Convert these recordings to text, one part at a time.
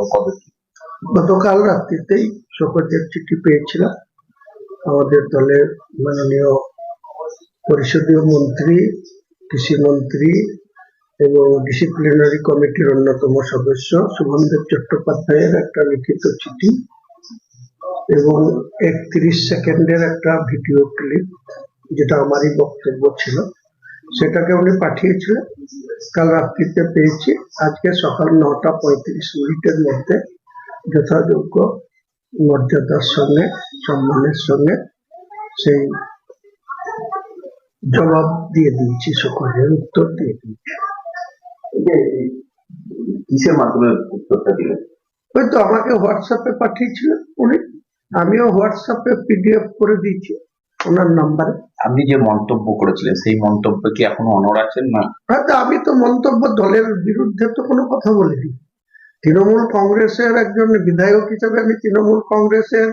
এবং কি? গতকাল রাত্রিতেই শোকজের চিঠি পেয়েছিলাম। আমাদের দলের মাননীয় পরিষদীয় মন্ত্রী, কৃষি মন্ত্রী এবং ডিসিপ্লিনারি কমিটির অন্যতম সদস্য শুভমদেব চট্টোপাধ্যায়ের একটা লিখিত চিঠি এবং একত্রিশ সেকেন্ডের একটা ভিডিও ক্লিপ যেটা আমারই বক্তব্য ছিল। সেটাকে উনি পাঠিয়েছিলেন। কাল রাত্রিতে পেয়েছি। আজকে সকাল নটা পঁয়ত্রিশ মিনিটের মধ্যে যথাযোগ্য মর্যাদার সঙ্গে সম্মানের সঙ্গে সেই জবাব দিয়ে দিয়েছি সকলের উত্তর দিয়ে দিয়েছি। কিসের মাধ্যমে উত্তরটা দিলেন? হয়তো আমাকে হোয়াটসঅ্যাপে পাঠিয়েছিলেন উনি। আমিও হোয়াটসঅ্যাপে পিডিএফ করে দিয়েছি। ওনার নাম্বারে আপনি যে মন্তব্য করেছিলেন সেই মন্তব্য কি এখনও অনর আছেন? না। হয়তো আমি তো মন্তব্য দলের বিরুদ্ধে তো কোনো কথা বলিনি। তৃণমূল কংগ্রেসের একজন বিধায়ক হিসেবে আমি তৃণমূল কংগ্রেসের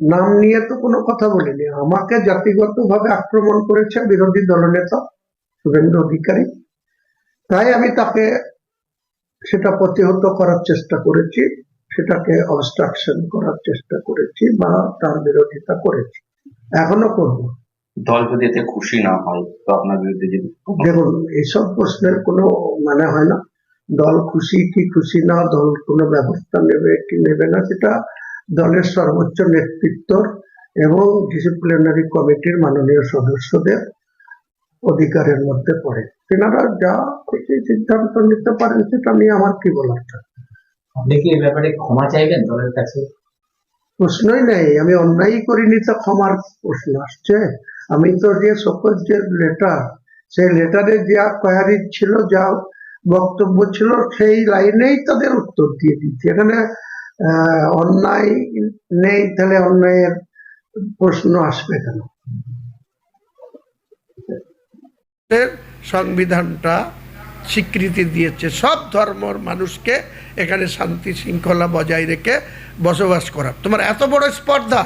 নাম নিয়ে তো কোনো কথা বলিনি। আমাকে জাতিগতভাবে আক্রমণ করেছে বিরোধী দলনেতা শুভেন্দু অধিকারী। তাই আমি তাকে সেটা প্রতিহত করার চেষ্টা করেছি সেটাকে অবস্ট্রাকশন করার চেষ্টা করেছি বা তার বিরোধিতা করেছি। এখনও করব। দল যদি এতে খুশি না হয় তো আপনার বিরুদ্ধে যদি দেখুন এইসব প্রশ্নের কোনো মানে হয় না। দল খুশি কি খুশি না দল কোনো ব্যবস্থা নেবে কি নেবে না সেটা দলের সর্বোচ্চ নেতৃত্ব এবং ডিসিপ্লিনারি কমিটির মাননীয় সদস্যদের অধিকারের মধ্যে পড়ে। তেনারা যা খুশি সিদ্ধান্ত নিতে পারেন সেটা নিয়ে আমার কি বলার থাকে? আপনি কি এই ব্যাপারে ক্ষমা চাইবেন দলের কাছে? প্রশ্নই নেই, আমি অন্যায় করিনি তো ক্ষমার প্রশ্ন আসছে। আমি তো যে সকল যে লেটার সেই লেটারে যা কোয়ারি ছিল, যা বক্তব্য ছিল, সেই লাইনেই তাদের উত্তর দিয়ে দিচ্ছি। এখানে অন্যায় নেই, তাহলে অন্যায়ের প্রশ্ন আসবে কেন? সংবিধানটা স্বীকৃতি দিয়েছে। সব ধর্মর মানুষকে এখানে শান্তি শৃঙ্খলা বজায় রেখে বসবাস করা। তোমার এত বড় স্পর্ধা।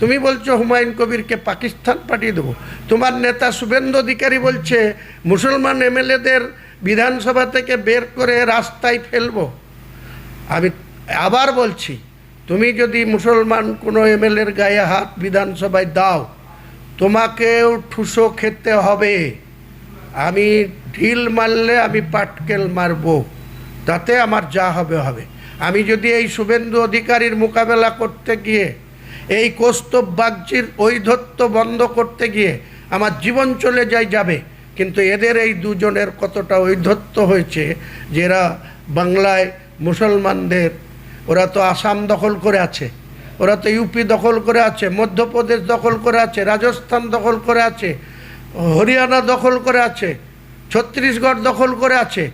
তুমি বলছো হুমায়ুন কবিরকে পাকিস্তান পাঠিয়ে দেবো। তোমার নেতা শুভেন্দু অধিকারী বলছে, মুসলমান এমএলএদের বিধানসভা থেকে বের করে রাস্তায় ফেলব। আমি আবার বলছি, তুমি যদি মুসলমান কোনো এমএলএর গায়ে হাত বিধানসভায় দাও, তোমাকেও ঠুসো খেতে হবে। আমি ঢিল মারলে আমি পাটকেল মারবো। তাতে আমার যা হবে হবে। আমি যদি এই শুভেন্দু অধিকারীর মোকাবেলা করতে গিয়ে, এই কৌস্তব বাগজির ঐধত্ব বন্ধ করতে গিয়ে আমার জীবন চলে যায় যাবে, কিন্তু এদের এই দুজনের কতটা ঐধত্য হয়েছে যে এরা বাংলায় মুসলমানদের, ওরা তো আসাম দখল করে আছে, ওরা তো ইউপি দখল করে আছে, মধ্যপ্রদেশ দখল করে আছে, রাজস্থান দখল করে আছে, হরিয়ানা দখল করে আছে ছত্তিশগড় দখল করে আছে।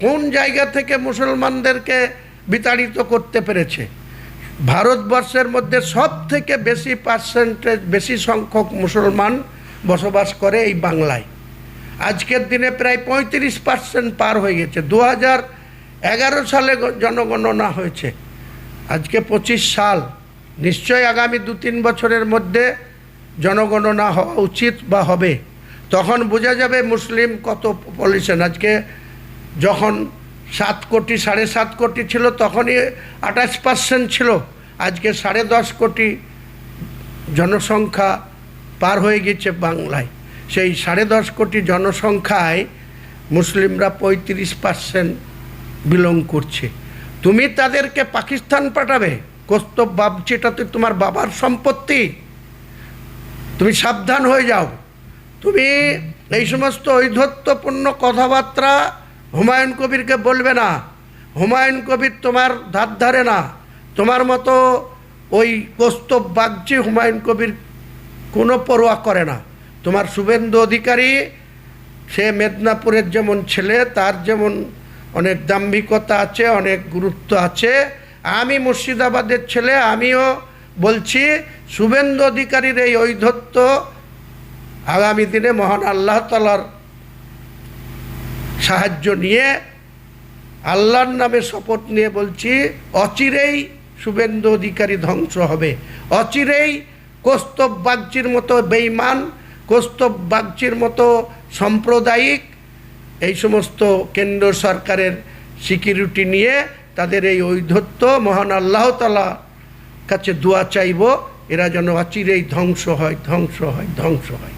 কোন জায়গা থেকে মুসলমানদেরকে বিতাড়িত করতে পেরেছে? ভারতবর্ষের মধ্যে সব থেকে বেশি পার্সেন্টেজ বেশি সংখ্যক মুসলমান বসবাস করে এই বাংলায়। আজকের দিনে প্রায় পঁয়ত্রিশ পার্সেন্ট পার হয়ে গেছে। দু এগারো সালে জনগণনা হয়েছে। আজকে পঁচিশ সাল। নিশ্চয়ই আগামী দু তিন বছরের মধ্যে জনগণনা হওয়া উচিত বা হবে। তখন বোঝা যাবে মুসলিম কত পলিউশন। আজকে যখন সাত কোটি, সাড়ে সাত কোটি ছিল, তখনই আঠাশ পার্সেন্ট ছিল। আজকে সাড়ে দশ কোটি জনসংখ্যা পার হয়ে গেছে বাংলায়। সেই সাড়ে দশ কোটি জনসংখ্যায় মুসলিমরা পঁয়ত্রিশ পার্সেন্ট বিলং করছে। তুমি তাদেরকে পাকিস্তান পাঠাবে। কস্তব বাবচিটা তো তোমার বাবার সম্পত্তি। তুমি সাবধান হয়ে যাও। তুমি এই সমস্ত ঐধত্যপূর্ণ কথাবার্তা হুমায়ুন কবিরকে বলবে না। হুমায়ুন কবির তোমার ধার ধারে না। তোমার মতো ওই কস্তব বাগজি হুমায়ুন কবির কোনো পরোয়া করে না। তোমার শুভেন্দু অধিকারী, সে মেদিনীপুরের যেমন ছেলে, তার যেমন অনেক দাম্ভিকতা আছে, অনেক গুরুত্ব আছে। আমি মুর্শিদাবাদের ছেলে, আমিও বলছি, শুভেন্দু অধিকারীর এই ঐধত্য আগামী দিনে মহান আল্লাহ তালার সাহায্য নিয়ে আল্লাহর নামে শপথ নিয়ে বলছি, অচিরেই শুভেন্দু অধিকারী ধ্বংস হবে। অচিরেই কৌস্তব বাগচির মতো বেইমান কৌস্তব বাগচির মতো সাম্প্রদায়িক এই সমস্ত কেন্দ্র সরকারের সিকিউরিটি নিয়ে তাদের এই ঔদ্ধত্য মহান আল্লাহ তালা কাছে দোয়া চাইব, এরা যেন অচিরেই ধ্বংস হয় ধ্বংস হয় ধ্বংস হয়।